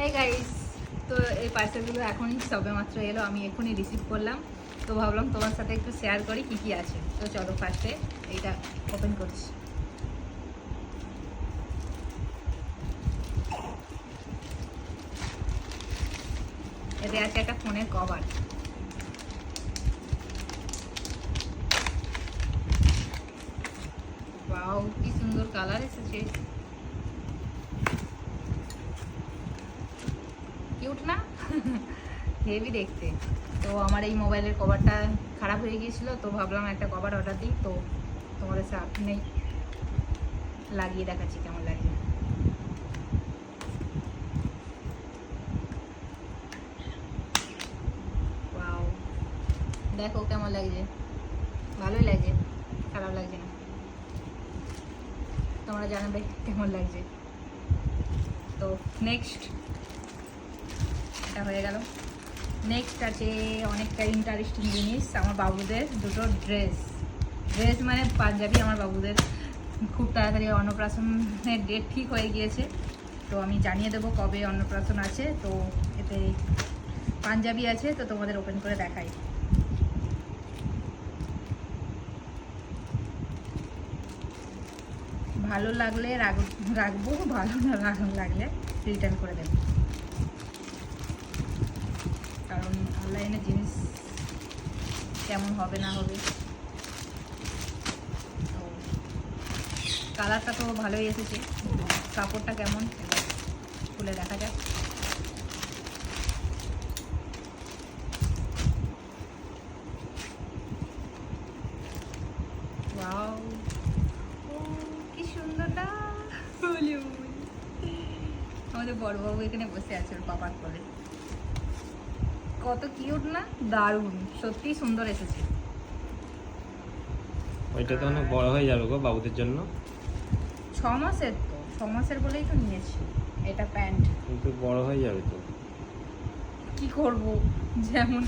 Hey guys তো এই পার্সেলগুলো এখনই সবে মাত্র এলো, আমি এখনই রিসিভ করলাম। তো ভাবলাম তোমার সাথে একটু শেয়ার করি, কি কি আছে। তো চলো ফার্স্টে এইটা ওপেন করছি। এতে আছে একটা ফোনের কভার ওয়াও কি সুন্দর কালার এসেছে। কিউট না? হেভি দেখতে। তো আমার এই মোবাইলের কভারটা খারাপ হয়ে গিয়েছিল, তো ভাবলাম একটা কভার অর্ডার দিই, তো তোমাদের সামনে লাগিয়ে দেখাচ্ছি কেমন লাগে. দেখো কেমন লাগছে। ভালোই লাগছে, খারাপ লাগছে না। তোমরা জানাবে কেমন লাগছে। তো নেক্সট এটা হয়ে গেল। নেক্সট আছে অনেকটা ইন্টারেস্টিং জিনিস, আমার বাবুদের দুটো ড্রেস ড্রেস মানে পাঞ্জাবি আমার বাবুদের। খুব তাড়াতাড়ি অন্নপ্রাশনের ডেট ঠিক হয়ে গিয়েছে। তো আমি জানিয়ে দেবো কবে অন্নপ্রাশন আছে। তো এতে পাঞ্জাবি আছে, তো তোমাদের ওপেন করে দেখাই। ভালো লাগলে রাখ- রাখব, ভালো না লাগলে রিটার্ন করে দেবো। কারণ অনলাইনে জিনিস কেমন হবে না হবে। তো কালারটা তো ভালোই এসেছে। কাপড়টা কেমন খুলে দেখা যাক। আমাদের বড়বাবু এখানে বসে আছে ওর বাবার কোলে। কত কিউট না? দারুণ। সত্যি সুন্দর এসেছে। ওইটা তো অনেক বড় হয়ে যাবে গো বাবুদের জন্য। ছ মাসের তো। ছ মাসের বলেই তো নিয়েছি। এটা প্যান্ট। কিন্তু বড় হয়ে যাবে তো। কি করব? যেমন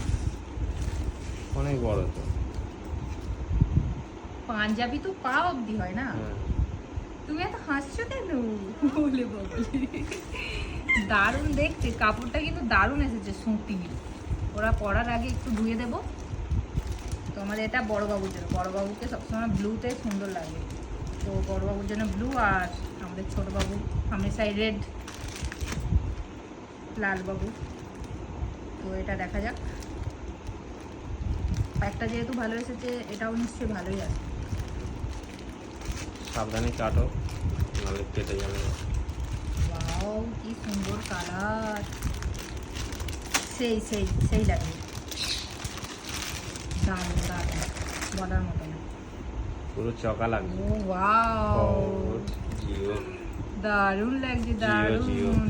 অনেক বড় তো। পাঞ্জাবি তো পা অবধি হয় না? হ্যাঁ। তুমি এত হাসছো কেন? বলে বলে দারুণ দেখতে। কাপড়টা কিন্তু দারুণ এসেছে সুতি ওরা পরার আগে একটু ধুয়ে দেবো। তো আমাদের এটা বড়বাবুর জন্য। বড়বাবুকে সবসময় ব্লুতে সুন্দর লাগে। তো বড়বাবুর জন্য ব্লু আর আমাদের ছোটবাবু হামেশাই রেড লালবাবু। তো এটা দেখা যাক। একটা যেহেতু ভালো এসেছে এটাও নিশ্চয়ই ভালোই আছে। সাবধানে কাটো নাহলে কেটে যাবে। কি সুন্দর কালার সেই সেই সেই লাগে দারুণ দারুণ. বলার মতো না। পুরো চকা লাগবে। ও ওয়াও দারুণ লাগছে। দারুণ।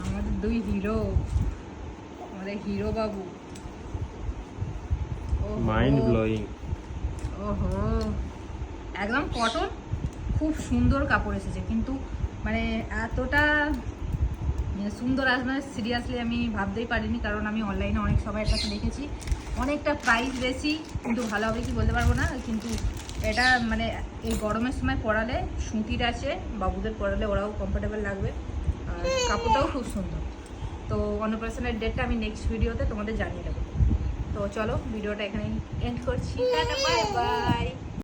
আমাদের দুই হিরো আমাদের হিরো বাবু। মাইন্ড ব্লোয়িং ওহো। একদম কটন খুব সুন্দর কাপড় এসেছে। কিন্তু মানে এতটা সুন্দর আসবে সিরিয়াসলি আমি ভাবতেই পারিনি, কারণ আমি অনলাইনে অনেক সবাইয়ের কাছে দেখেছি। অনেকটা প্রাইস বেশি, কিন্তু ভালো হবে কি বলতে পারব না, কিন্তু এটা মানে এই গরমের সময় পরালে সুতির আছে, বাবুদের পরালে ওরাও কমফোর্টেবল লাগবে, আর কাপড়টাও খুব সুন্দর। তো অন্নপ্রাশনের ডেটটা আমি নেক্সট ভিডিওতে তোমাদের জানিয়ে দেবো। তো চলো ভিডিওটা এখানেই এন্ড করছি। Bye bye